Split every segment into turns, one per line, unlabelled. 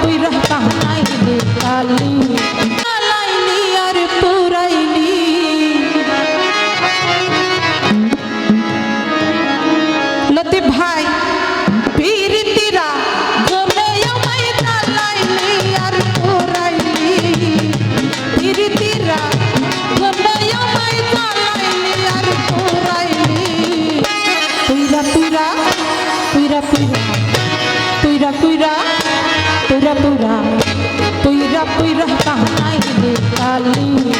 Pui raha kahai de kali তুইরা তুইরা তুইরা তুইরা কাহাই রে কালী?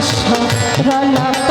সরলা